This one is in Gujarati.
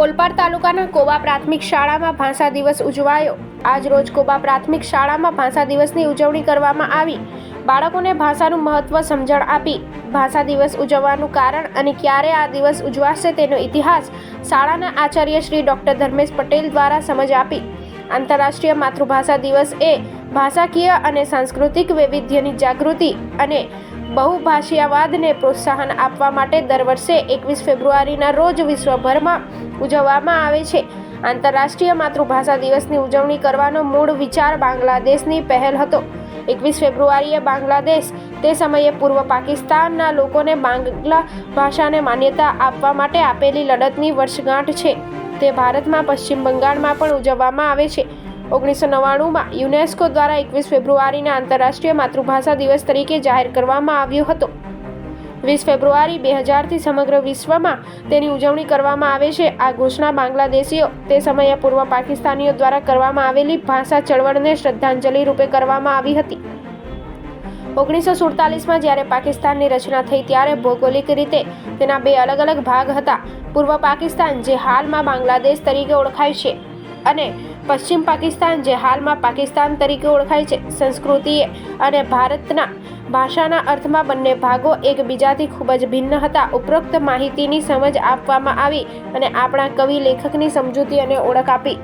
ઓલપાડ તાલુકાના કોબા પ્રાથમિક શાળામાં ભાષા દિવસ ઉજવાયો. આજ રોજ કોબા પ્રાથમિક શાળામાં ભાષા દિવસની ઉજવણી કરવામાં આવી. બાળકોને ભાષાનું મહત્વ સમજણ આપી ભાષા દિવસ ઉજવવાનું કારણ અને ક્યારે આ દિવસ ઉજવાશે તેનો ઇતિહાસ શાળાના આચાર્ય શ્રી ડોક્ટર ધર્મેશ પટેલ દ્વારા સમજ આપી. આંતરરાષ્ટ્રીય માતૃભાષા દિવસ એ ભાષાકીય અને સાંસ્કૃતિક વૈવિધ્યની જાગૃતિ અને બહુભાષીયવાદને પ્રોત્સાહન આપવા માટે દર વર્ષે એકવીસ ફેબ્રુઆરીના રોજ વિશ્વભરમાં ઉજવવામાં આવે છે. આંતરરાષ્ટ્રીય માતૃભાષા દિવસની ઉજવણી કરવાનો મૂળ વિચાર બાંગ્લાદેશની પહેલ હતો. એકવીસ ફેબ્રુઆરીએ બાંગ્લાદેશ તે સમયે પૂર્વ પાકિસ્તાનના લોકોને બાંગ્લા ભાષાને માન્યતા આપવા માટે આપેલી લડતની વર્ષગાંઠ છે. તે ભારતમાં, પશ્ચિમ બંગાળમાં પણ ઉજવવામાં આવે છે. ઓગણીસો નવ્વાણુંમાં યુનેસ્કો દ્વારા એકવીસ ફેબ્રુઆરીને આંતરરાષ્ટ્રીય માતૃભાષા દિવસ તરીકે જાહેર કરવામાં આવ્યો હતો. વીસ ફેબ્રુઆરી બે હજારથી સમગ્ર વિશ્વમાં તેની ઉજવણી કરવામાં આવે છે. આ ઘોષણા બાંગ્લાદેશીઓ, તે સમયે પૂર્વ પાકિસ્તાનીઓ દ્વારા કરવામાં આવેલી ભાષા ચળવળને શ્રદ્ધાંજલિ રૂપે કરવામાં આવી હતી. ઓગણીસો સુડતાલીસમાં જ્યારે પાકિસ્તાનની રચના થઈ ત્યારે ભૌગોલિક રીતે તેના બે અલગ અલગ ભાગ હતા. પૂર્વ પાકિસ્તાન, જે હાલમાં બાંગ્લાદેશ તરીકે ઓળખાય છે. અને પશ્ચિમ પાકિસ્તાન, જે હાલમાં પાકિસ્તાન તરીકે ઓળખાય છે સંસ્કૃતિએ અને ભારતના ભાષાના અર્થમાં બંને ભાગો એકબીજાથી ખૂબ જ ભિન્ન હતા. ઉપરોક્ત માહિતીની સમજ આપવામાં આવી અને આપણા કવિ લેખકની સમજૂતી અને ઓળખ આપી.